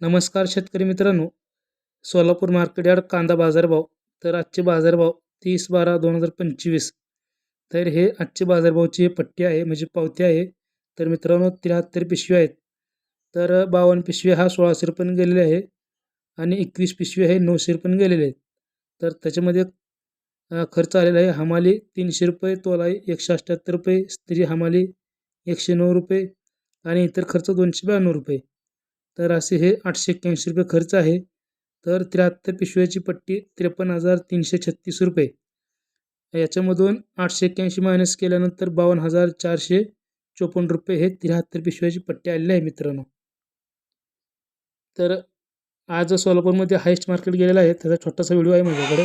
नमस्कार शेतकरी मित्रांनो. सोलापूर मार्केट यार्ड कांदा बाजारभाव तर आजचे बाजारभाव तीस बारा दोन हजार पंचवीस. तर हे आजचे बाजारभावची हे पट्टी आहे म्हणजे पावती आहे. तर मित्रांनो त्र्याहत्तर पिशवी आहेत. तर बावन्न पिशवी हा सोळाशे रुपयाने गेलेले आहे आणि एकवीस पिशवी आहे नऊशे रुपयाने गेलेले आहेत. तर त्याच्यामध्ये खर्च आलेला आहे हमाली तीनशे रुपये तोलाई एकशे अठ्ठ्याहत्तर रुपये स्त्री हमाली एकशे नऊ रुपये आणि इतर खर्च दोनशे ब्याण्णव रुपये. तर असे हे आठशे एक्क्याऐंशी रुपये खर्च आहे. तर त्र्याहत्तर पिशव्याची पट्टी त्रेपन्न हजार तीनशे छत्तीस रुपये. याच्यामधून आठशे एक्क्याऐंशी मायनस केल्यानंतर बावन्न हजार चारशे चोपन्न रुपये हे त्र्याहत्तर पिशव्याची पट्टी आलेली आहे मित्रांनो. तर आज सोलापूरमध्ये हायस्ट मार्केट गेलेलं आहे. त्याचा छोटासा व्हिडिओ आहे माझ्याकडे.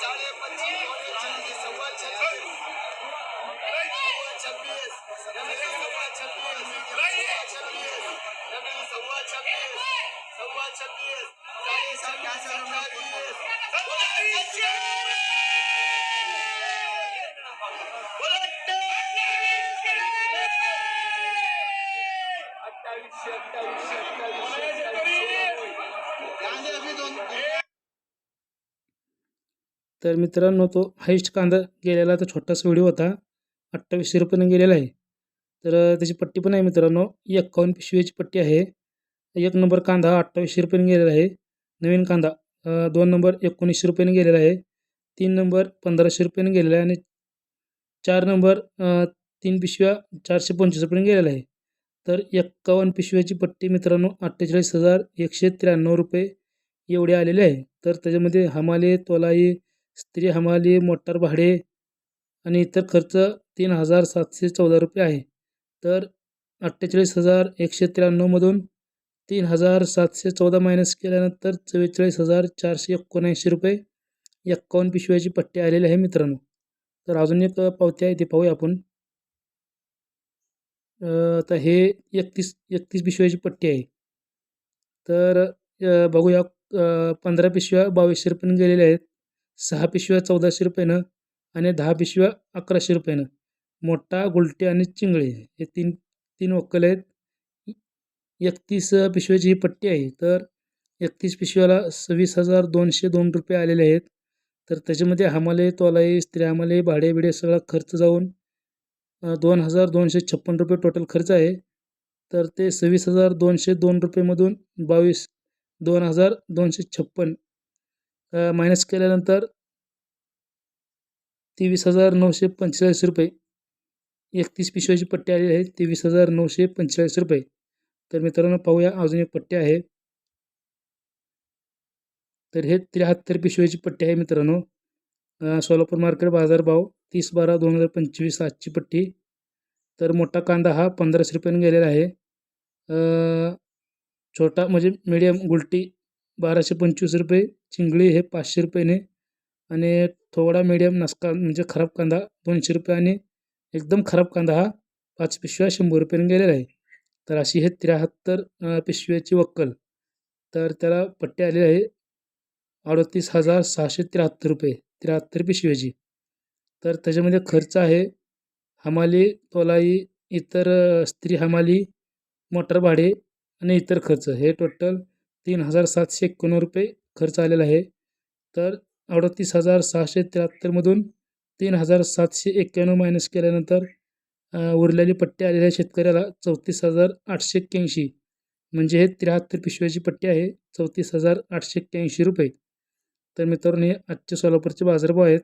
सव्वा पच्चीस साडे पच्चीस दोन सव्वा छत्तीस सव्वा छब्बीस नवीन सव्वा छब्बीस छब्बीस नवीन सव्वा छब्बीस सव्वा छब्बीस साडे सत्तावीस सत्तावीस अठ्ठावीसशे अठ्ठावीसशे कांदे अभी दोन तर मित्रांनो तो हायस्ट कांदा गेलेला तर छोटासा व्हिडिओ होता. अठ्ठावीसशे रुपयाने गेलेला आहे. तर त्याची पट्टी पण आहे मित्रांनो. एक्कावन्न पिशवीची पट्टी आहे. एक नंबर कांदा हा अठ्ठावीसशे रुपयाने गेलेला आहे. नवीन कांदा दोन नंबर एकोणीसशे रुपयाने गेलेला आहे. तीन नंबर पंधराशे रुपयाने गेलेला आहे आणि चार नंबर तीन पिशव्या चारशे पंचवीस रुपयाने गेलेला आहे. तर एक्कावन्न पिशव्याची पट्टी मित्रांनो अठ्ठेचाळीस हजार एकशे त्र्याण्णव रुपये एवढे आलेले आहे. तर त्याच्यामध्ये हमाले तोलाई स्त्री हमाली मोटार भाडे आणि इतर खर्च तीन हजार सातशे चौदा रुपये आहे. तर अठ्ठेचाळीस हजार एकशे त्र्याण्णवमधून तीन हजार सातशे चौदा मायनस केल्यानंतर चव्वेचाळीस हजार चारशे एकोणऐंशी रुपये एक्कावन्न पिशव्याची पट्टी आलेली आहे मित्रांनो. तर अजून एक पावती आहे ती पाहूया आपण. आता हे एकतीस एकतीस पिशव्याची पट्टी आहे. तर बघूया पंधरा पिशव्या बावीसशे रुपये गेलेल्या आहेत. सहा पिशव्या चौदाशे रुपयानं आणि दहा पिशव्या अकराशे रुपयानं. मोठा गुलटे आणि चिंगळे हे तीन तीन वक्कल आहेत. एकतीस पिशव्याची ही पट्टी आहे. तर एकतीस पिशव्याला सव्वीस हजार दोनशे दोन रुपये आलेले आहेत. तर त्याच्यामध्ये हमाले तोलाई स्त्री हमाले भाडे बिडे सगळा खर्च जाऊन दोन हजार दोनशे छप्पन रुपये टोटल खर्च आहे. तर ते सव्वीस हजार दोनशे दोन रुपयेमधून बावीस दोन हजार दोनशे छप्पन मायनस केल्यानंतर तेवीस हजार नऊशे पंचेचाळीस रुपये. एकतीस पिशव्याची पट्टी आलेली आहे तेवीस हजार नऊशे पंचेचाळीस रुपये. तर मित्रांनो पाहूया अजून एक पट्टी आहे. तर हे त्र्याहत्तर पिशव्याची पट्टी आहे मित्रांनो. सोलापूर मार्केट बाजारभाव तीस बारा दोन हजार पंचवीस आजची पट्टी. तर मोठा कांदा हा पंधराशे रुपयाने गेलेला आहे. छोटा म्हणजे मीडियम गुलटी बाराशे पंचवीस रुपये चिंगळी हे पाचशे रुपयाने आणि थोडा मीडियम नसका म्हणजे खराब कांदा दोनशे रुपये आणि एकदम खराब कांदा हा पाच पिशव्या शंभर रुपयाने गेलेला आहे. तर अशी हे त्र्याहत्तर पिशव्याची वक्कल. तर त्याला पट्टी आलेली आहे अडतीस हजार सहाशे त्र्याहत्तर रुपये त्र्याहत्तर पिशव्याची. तर त्याच्यामध्ये खर्च आहे हमाली तोलाई इतर स्त्री हमाली मोटर भाडे आणि इतर खर्च. हे टोटल तीन हजार सातशे एकोणव रुपये खर्च आलेला आहे. तर अडतीस हजार सहाशे त्र्याहत्तरमधून तीन हजार सातशे एक्क्याण्णव मायनस केल्यानंतर उरलेली पट्टी आलेल्या शेतकऱ्याला चौतीस हजार आठशे एक्क्याऐंशी. म्हणजे हे त्र्याहत्तर पिशव्याची पट्टी आहे चौतीस हजार आठशे एक्क्याऐंशी रुपये. तर मित्रांनो हे आजचे सोलापूरचे बाजारभाव आहेत.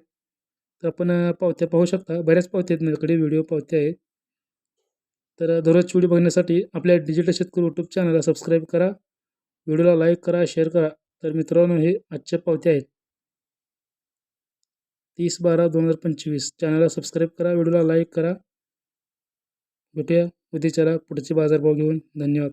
तर आपण पावत्या पाहू शकता. बऱ्याच पावत्या आहेत माझ्याकडे व्हिडिओ पावत्या आहेत. तर दररोज व्हिडिओ बघण्यासाठी आपल्या डिजिटल शेतकरी यूट्यूब चॅनलला सबस्क्राईब करा. व्हिडिओला लाईक करा शेअर करा. तर मित्रांनो हे आजच्या पावत्या आहेत. तीस बारा दोन हजार पंचवीस. चॅनलला सबस्क्राईब करा व्हिडिओला लाईक करा. भेटूया उद्याच्याला पुढचे बाजारभाव घेऊन. धन्यवाद.